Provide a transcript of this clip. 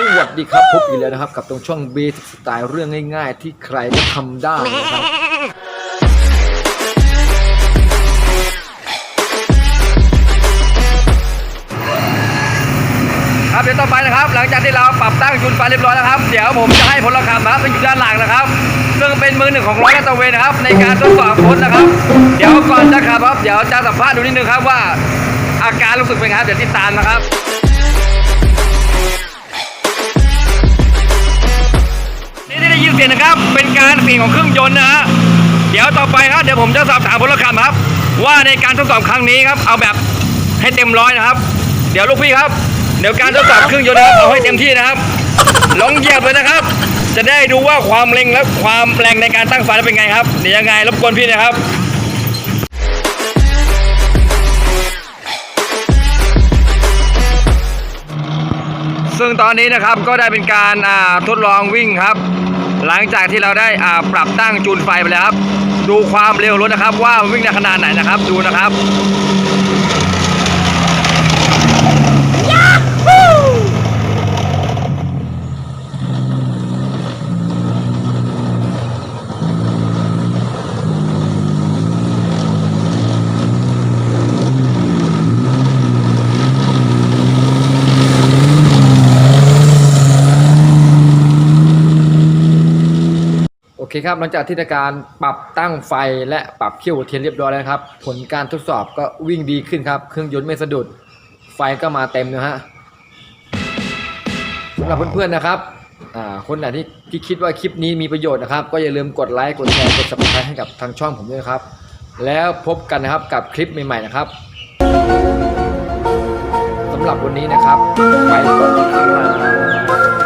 สวัสดีครับพบอีกแล้วนะครับ กับตรงช่องเบสิกสไตล์เรื่องง่าย ๆ ที่ใครก็ทำได้นะครับ ครับเดี๋ยวต่อไปนะครับ หลังจากที่เราปรับตั้งจุนไฟเรียบร้อยแล้วครับ เดี๋ยวผมจะให้พลขับนะครับซึ่งอยู่ด้านหลังนะครับซึ่งเป็นมือหนึ่งของร้อยลาดตะเวนนะครับ ในการทดสอบพ้นนะครับ เดี๋ยวก่อนจะขับครับ เดี๋ยวจะสัมภาษณ์ดูนิดนึงครับว่า อาการรู้สึกเป็นไงครับเดี๋ยวติดตามนะครับ นะครับเป็นการสียงของเครื่องยนต์นะฮะเดี๋ยวต่อไปครับเดี๋ยวผมจะสอบถามพลขับครับ ว่าในการทดสอบครั้งนี้ครับ เอาแบบให้เต็มร้อยนะครับ เดี๋ยวลูกพี่ครับ เดี๋ยวการทดสอบเครื่องยนต์นะครับเอาให้เต็มที่นะครับลองเหยียบเลยนะครับ จะได้ดูว่าความเร็งและความแรงในการตั้งไฟเป็นไงครับเดี๋ยวยังไงรบกวนพี่นะครับซึ่งตอนนี้นะครับก็ได้เป็นการทดลองวิ่งครับ หลังจากที่เราได้อ่าปรับตั้งจูนไฟไปแล้วครับ ดูความเร็วรถนะครับ ว่ามันวิ่งในขนาดไหนนะครับ ดูนะครับ โอ เคครับหลังจากที่การปรับตั้งไฟและปรับเขี้ยวเทียนเรียบร้อยแล้วครับ ผลการทดสอบก็วิ่งดีขึ้นครับ เครื่องยนต์ไม่สะดุด ไฟก็มาเต็มนะฮะสำหรับเพื่อนๆนะครับคนไหนที่ที่คิดว่าคลิปนี้มีประโยชน์นะครับ ก็อย่าลืมกดไลค์กดแชร์กด subscribe ให้กับทางช่องผมด้วยครับ แล้วพบกันนะครับกับคลิปใหม่ๆนะครับสำหรับวันนี้นะครับ ไปก่อนครับ